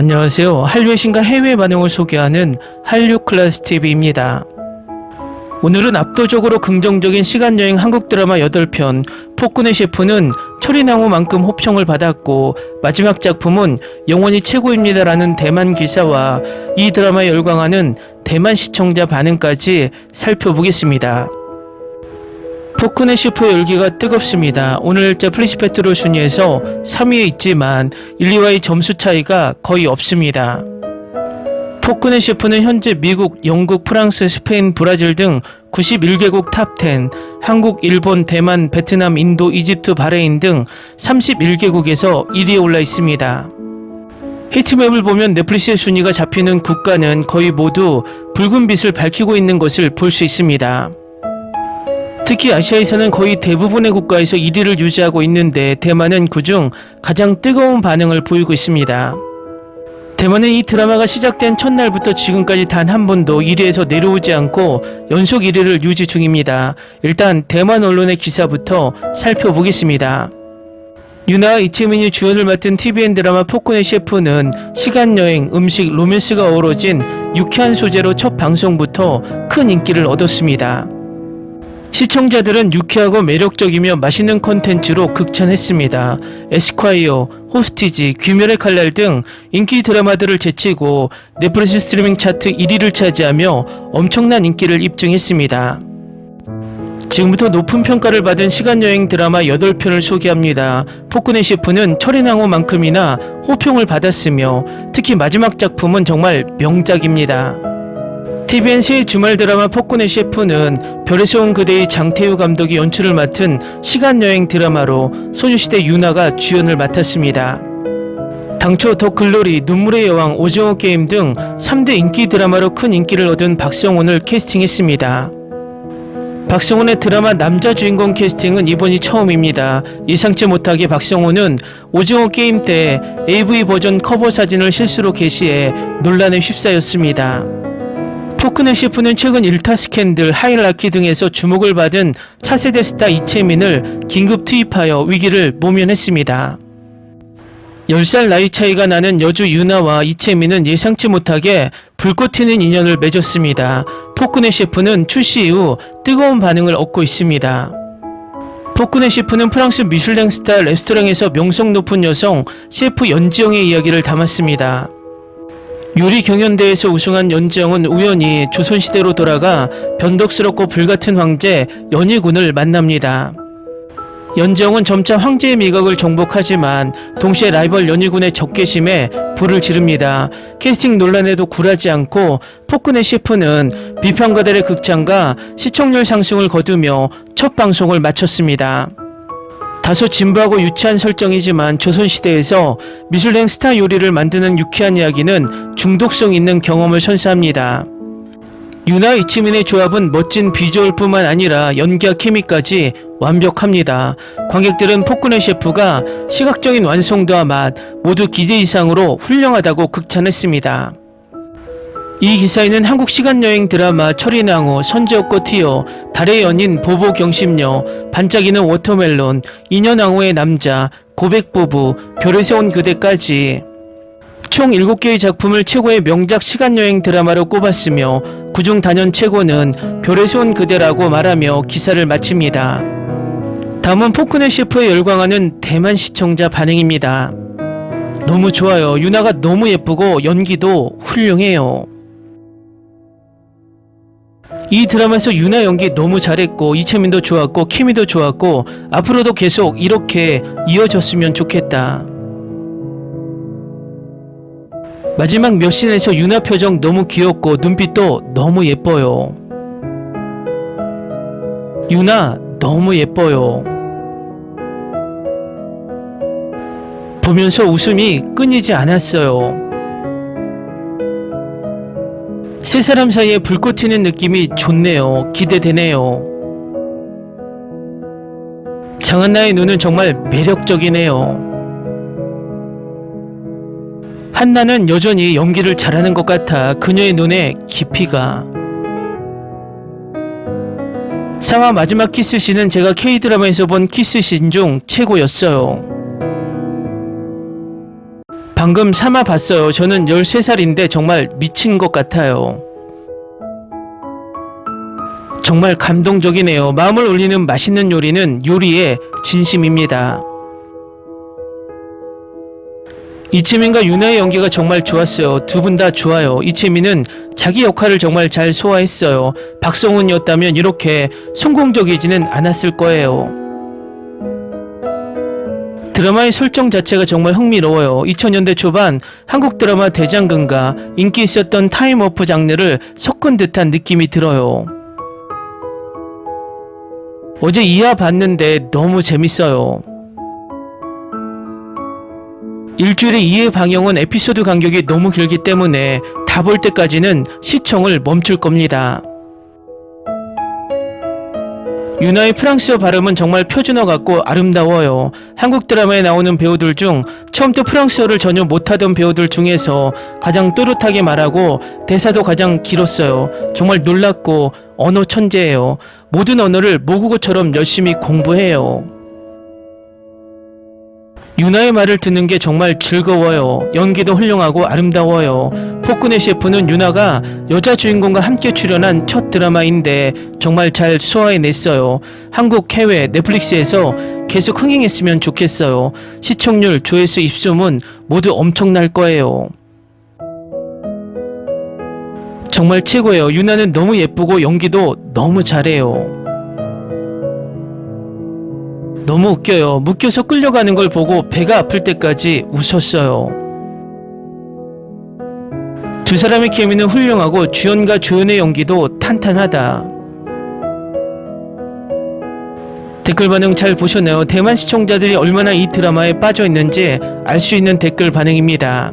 안녕하세요. 한류의 신과 해외 반응을 소개하는 한류 클래스 TV입니다. 오늘은 압도적으로 긍정적인 시간여행 한국 드라마 8편 폭군의 셰프는 철인왕후만큼 호평을 받았고 마지막 작품은 영원히 최고입니다라는 대만 기사와 이 드라마에 열광하는 대만 시청자 반응까지 살펴보겠습니다. 포크네 셰프의 열기가 뜨겁습니다. 오늘자 플리시페트롤 순위에서 3위에 있지만 1, 2와의 점수 차이가 거의 없습니다. 포크네 셰프는 현재 미국, 영국, 프랑스, 스페인, 브라질 등 91개국 탑10, 한국, 일본, 대만, 베트남, 인도, 이집트, 바레인 등 31개국에서 1위에 올라 있습니다. 히트맵을 보면 넷플릭스의 순위가 잡히는 국가는 거의 모두 붉은 빛을 밝히고 있는 것을 볼 수 있습니다. 특히 아시아에서는 거의 대부분의 국가에서 1위를 유지하고 있는데 대만은 그중 가장 뜨거운 반응을 보이고 있습니다. 대만은 이 드라마가 시작된 첫날부터 지금까지 단 한 번도 1위에서 내려오지 않고 연속 1위를 유지 중입니다. 일단 대만 언론의 기사부터 살펴보겠습니다. 유나 이채민이 주연을 맡은 TVN 드라마 폭군의 셰프는 시간여행, 음식, 로맨스가 어우러진 유쾌한 소재로 첫 방송부터 큰 인기를 얻었습니다. 시청자들은 유쾌하고 매력적이며 맛있는 콘텐츠로 극찬했습니다. 에스콰이어, 호스티지, 귀멸의 칼날 등 인기 드라마들을 제치고 넷플릭스 스트리밍 차트 1위를 차지하며 엄청난 인기를 입증했습니다. 지금부터 높은 평가를 받은 시간여행 드라마 8편을 소개합니다. 포크네 셰프는 철인왕후만큼이나 호평을 받았으며 특히 마지막 작품은 정말 명작입니다. TVN 새 주말 드라마 폭군의 셰프는 별에서 온 그대의 장태우 감독이 연출을 맡은 시간여행 드라마로 소녀시대 유나가 주연을 맡았습니다. 당초 더 글로리, 눈물의 여왕, 오징어 게임 등 3대 인기 드라마로 큰 인기를 얻은 박성훈을 캐스팅했습니다. 박성훈의 드라마 남자 주인공 캐스팅은 이번이 처음입니다. 예상치 못하게 박성훈은 오징어 게임 때 AV 버전 커버 사진을 실수로 게시해 논란에 휩싸였습니다. 포크네 셰프는 최근 일타 스캔들, 하이라키 등에서 주목을 받은 차세대 스타 이채민을 긴급 투입하여 위기를 모면했습니다. 10살 나이 차이가 나는 여주 유나와 이채민은 예상치 못하게 불꽃 튀는 인연을 맺었습니다. 포크네 셰프는 출시 이후 뜨거운 반응을 얻고 있습니다. 포크네 셰프는 프랑스 미슐랭 스타 레스토랑에서 명성 높은 여성 셰프 연지영의 이야기를 담았습니다. 요리 경연대회에서 우승한 연지영은 우연히 조선시대로 돌아가 변덕스럽고 불같은 황제 연희군을 만납니다. 연지영은 점차 황제의 미각을 정복하지만 동시에 라이벌 연희군의 적개심에 불을 지릅니다. 캐스팅 논란에도 굴하지 않고 포크네 셰프는 비평가들의 극찬과 시청률 상승을 거두며 첫 방송을 마쳤습니다. 다소 진부하고 유치한 설정이지만 조선시대에서 미슐랭 스타 요리를 만드는 유쾌한 이야기는 중독성 있는 경험을 선사합니다. 유나 이치민의 조합은 멋진 비주얼뿐만 아니라 연기와 케미까지 완벽합니다. 관객들은 포크네 셰프가 시각적인 완성도와 맛 모두 기대 이상으로 훌륭하다고 극찬했습니다. 이 기사에는 한국 시간여행 드라마 철인왕후, 선지옥고 티어, 달의 연인 보보 경심녀, 반짝이는 워터멜론, 인연왕후의 남자, 고백부부, 별에서 온 그대까지 총 7개의 작품을 최고의 명작 시간여행 드라마로 꼽았으며 그중 단연 최고는 별에서 온 그대라고 말하며 기사를 마칩니다. 다음은 포크네 셰프에 열광하는 대만 시청자 반응입니다. 너무 좋아요. 유나가 너무 예쁘고 연기도 훌륭해요. 이 드라마에서 유나 연기 너무 잘했고 이채민도 좋았고 케미도 좋았고 앞으로도 계속 이렇게 이어졌으면 좋겠다. 마지막 몇 씬에서 유나 표정 너무 귀엽고 눈빛도 너무 예뻐요. 유나 너무 예뻐요. 보면서 웃음이 끊이지 않았어요. 세 사람 사이에 불꽃 튀는 느낌이 좋네요. 기대되네요. 장한나의 눈은 정말 매력적이네요. 한나는 여전히 연기를 잘하는 것 같아 그녀의 눈에 깊이가 사와 마지막 키스씬은 제가 K드라마에서 본 키스씬 중 최고였어요. 방금 삼아 봤어요. 저는 13살인데 정말 미친 것 같아요. 정말 감동적이네요. 마음을 울리는 맛있는 요리는 요리의 진심입니다. 이채민과 유나의 연기가 정말 좋았어요. 두 분 다 좋아요. 이채민은 자기 역할을 정말 잘 소화했어요. 박성훈이었다면 이렇게 성공적이지는 않았을 거예요. 드라마의 설정 자체가 정말 흥미로워요. 2000년대 초반 한국 드라마 대장금과 인기 있었던 타임오프 장르를 섞은 듯한 느낌이 들어요. 어제 이하 봤는데 너무 재밌어요. 일주일에 2회 방영은 에피소드 간격이 너무 길기 때문에 다 볼 때까지는 시청을 멈출 겁니다. 유나의 프랑스어 발음은 정말 표준어 같고 아름다워요. 한국 드라마에 나오는 배우들 중 처음부터 프랑스어를 전혀 못하던 배우들 중에서 가장 또렷하게 말하고 대사도 가장 길었어요. 정말 놀랍고 언어 천재예요. 모든 언어를 모국어처럼 열심히 공부해요. 유나의 말을 듣는 게 정말 즐거워요. 연기도 훌륭하고 아름다워요. 포크네 셰프는 유나가 여자 주인공과 함께 출연한 첫 드라마인데 정말 잘 소화해냈어요. 한국, 해외, 넷플릭스에서 계속 흥행했으면 좋겠어요. 시청률, 조회수, 입소문 모두 엄청날 거예요. 정말 최고예요. 유나는 너무 예쁘고 연기도 너무 잘해요. 너무 웃겨요. 묶여서 끌려가는 걸 보고 배가 아플 때까지 웃었어요. 두 사람의 케미는 훌륭하고 주연과 조연의 연기도 탄탄하다. 댓글 반응 잘 보셨나요? 대만 시청자들이 얼마나 이 드라마에 빠져 있는지 알 수 있는 댓글 반응입니다.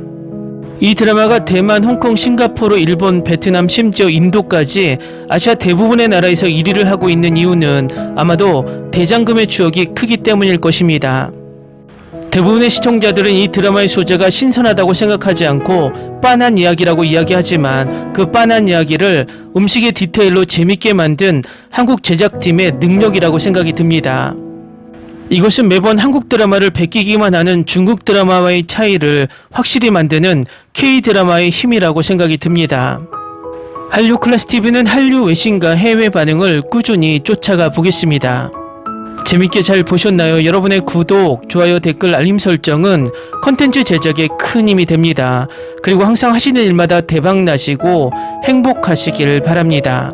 이 드라마가 대만, 홍콩, 싱가포르, 일본, 베트남, 심지어 인도까지 아시아 대부분의 나라에서 1위를 하고 있는 이유는 아마도 대장금의 추억이 크기 때문일 것입니다. 대부분의 시청자들은 이 드라마의 소재가 신선하다고 생각하지 않고 빤한 이야기라고 이야기하지만 그 빤한 이야기를 음식의 디테일로 재밌게 만든 한국 제작팀의 능력이라고 생각이 듭니다. 이것은 매번 한국 드라마를 베끼기만 하는 중국 드라마와의 차이를 확실히 만드는 K 드라마의 힘이라고 생각이 듭니다. 한류 클래스 TV는 한류 외신과 해외 반응을 꾸준히 쫓아가 보겠습니다. 재밌게 잘 보셨나요? 여러분의 구독, 좋아요, 댓글, 알림 설정은 컨텐츠 제작에 큰 힘이 됩니다. 그리고 항상 하시는 일마다 대박 나시고 행복하시길 바랍니다.